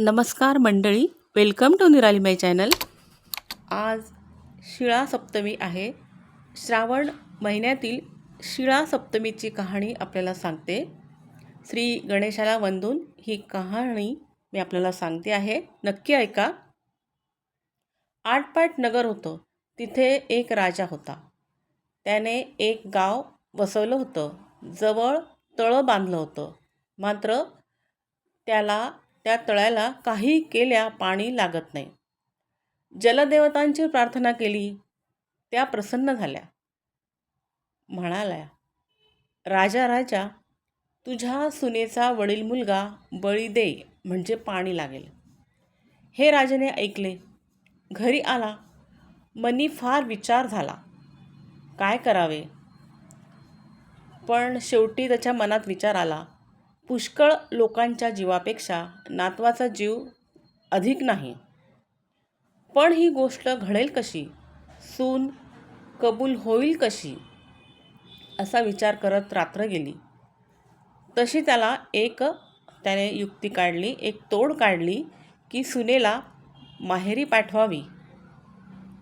नमस्कार मंडळी welcome to निराली माय चॅनल आज शिळा सप्तमी आहे. श्रावण महिन्यातील शिळा सप्तमीची कहाणी आपल्याला सांगते. श्री गणेशाला वंदून ही कहाणी मी आपल्याला सांगते आहे. नक्की ऐका. आटपाट नगर होतं. तिथे एक राजा होता. त्याने एक गाव वसवलं होतं. जवळ तळं बांधलं होतं. मात्र त्याला त्या तळ्याला काही केल्या पाणी लागत नाही. जलदेवतांची प्रार्थना केली. त्या प्रसन्न झाल्या. म्हणाल्या राजा राजा तुझ्या सुनेचा वडील मुलगा बळी दे म्हणजे पाणी लागेल. हे राजाने ऐकले. घरी आला. मनी फार विचार झाला. काय करावे? पण शेवटी त्याच्या मनात विचार आला. पुष्कळ लोकांच्या जीवापेक्षा नातवाचा जीव अधिक नाही. पण ही गोष्ट घडेल कशी? सून कबूल होईल कशी? असा विचार करत रात्र गेली. तशी त्याला एक त्याने युक्ती काढली एक तोड काढली की सुनेला माहेरी पाठवावी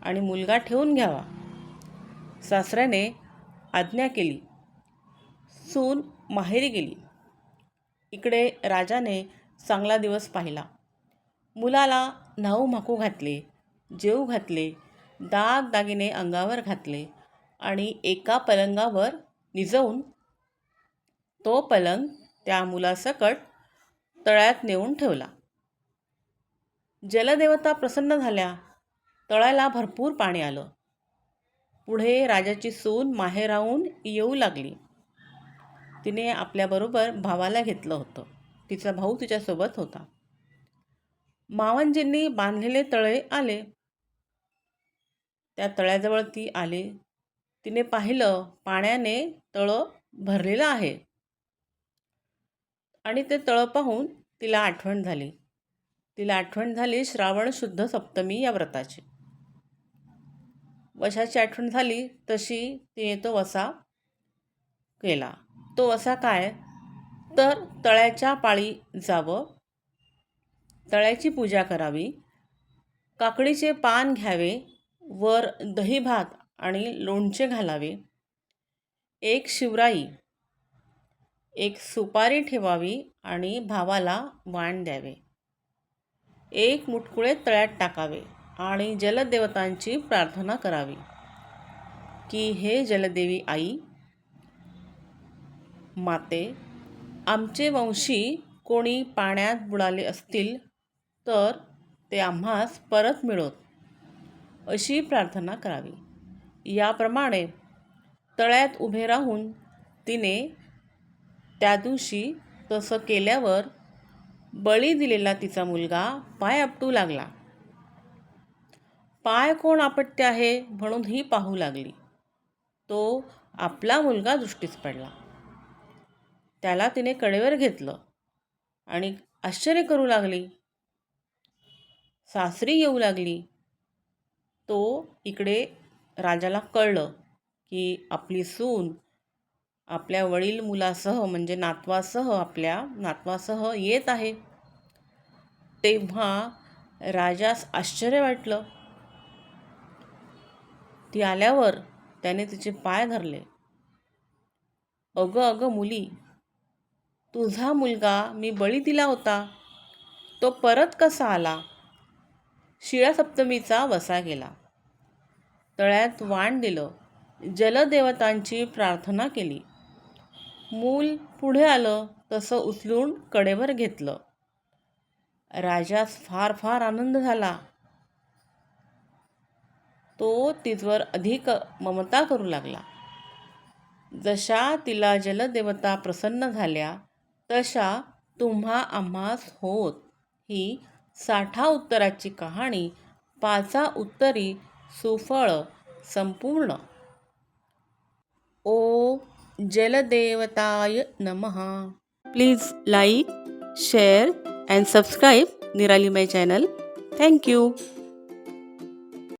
आणि मुलगा ठेवून घ्यावा. सासऱ्याने आज्ञा केली. सून माहेरी गेली. इकडे राजाने चांगला दिवस पाहिला. मुलाला न्हाऊ माकू घातले जेऊ घातले दाग दागिने अंगावर घातले आणि एका पलंगावर निजवून तो पलंग त्या मुलासकट तळ्यात नेऊन ठेवला. जलदेवता प्रसन्न झाल्या. तळ्याला भरपूर पाणी आलं. पुढे राजाची सून माहेराहून येऊ लागली. तिने आपल्याबरोबर भावाला घेतलं होतं. तिचा भाऊ तिच्यासोबत होता. मावंजींनी बांधलेले तळे आले. त्या तळ्याजवळ ती आले. तिने पाहिलं पाण्याने तळं भरलेलं आहे. आणि ते तळं पाहून तिला आठवण झाली. तिला आठवण झाली श्रावण शुद्ध सप्तमी या व्रताची. वशाची आठवण झाली तशी तिने तो वसा केला. तो असा काय? तर तळ्याच्या पाळी जावं. तळ्याची पूजा करावी. काकडीचे पान घ्यावे. वर दही भात आणि लोणचे घालावे. एक शिवराई. एक सुपारी ठेवावी आणि भावाला वाण द्यावे. एक मुटकुळे तळ्यात टाकावे आणि जलदेवतांची प्रार्थना करावी. की हे जलदेवी आई माते आमचे वंशी कोणी पाण्यात बुडाले असतील तर ते आम्हास परत मिळोत. अशी प्रार्थना करावी. याप्रमाणे तळ्यात उभे राहून तिने त्या दिवशी तसं केल्यावर बळी दिलेला तिचा मुलगा पाय आपटू लागला. पाय कोण आपटते आहे म्हणून ही पाहू लागली. तो आपला मुलगा दृष्टीस पडला. त्याला तिने कडेवर घेतलं आणि आश्चर्य करू लागली. सासरी येऊ लागली. तो इकडे राजाला कळलं की आपली सून आपल्या वडील मुलासह म्हणजे नातवासह आपल्या नातवासह येत आहे. तेव्हा राजास आश्चर्य वाटलं. ती आल्यावर त्याने तिचे पाय धरले. अगं अगं मुली तुझा मुलगा मी बळी दिला होता. तो परत कसा आला? शिळा सप्तमीचा वसा गेला. तळ्यात वाण दिलं. जलदेवतांची प्रार्थना केली. मूल पुढे आलं तसं उचलून कडेवर घेतलं. राजास फार फार आनंद झाला. तो तिजवर अधिक ममता करू लागला. जशा तिला जलदेवता प्रसन्न झाल्या तशा तुम्हा आम्हास होत. ही साठा उत्तराची कहाणी पाचा उत्तरी सुफळ संपूर्ण. ओ जलदेवताय नमः. Please like share and subscribe Nirali my channel. Thank you.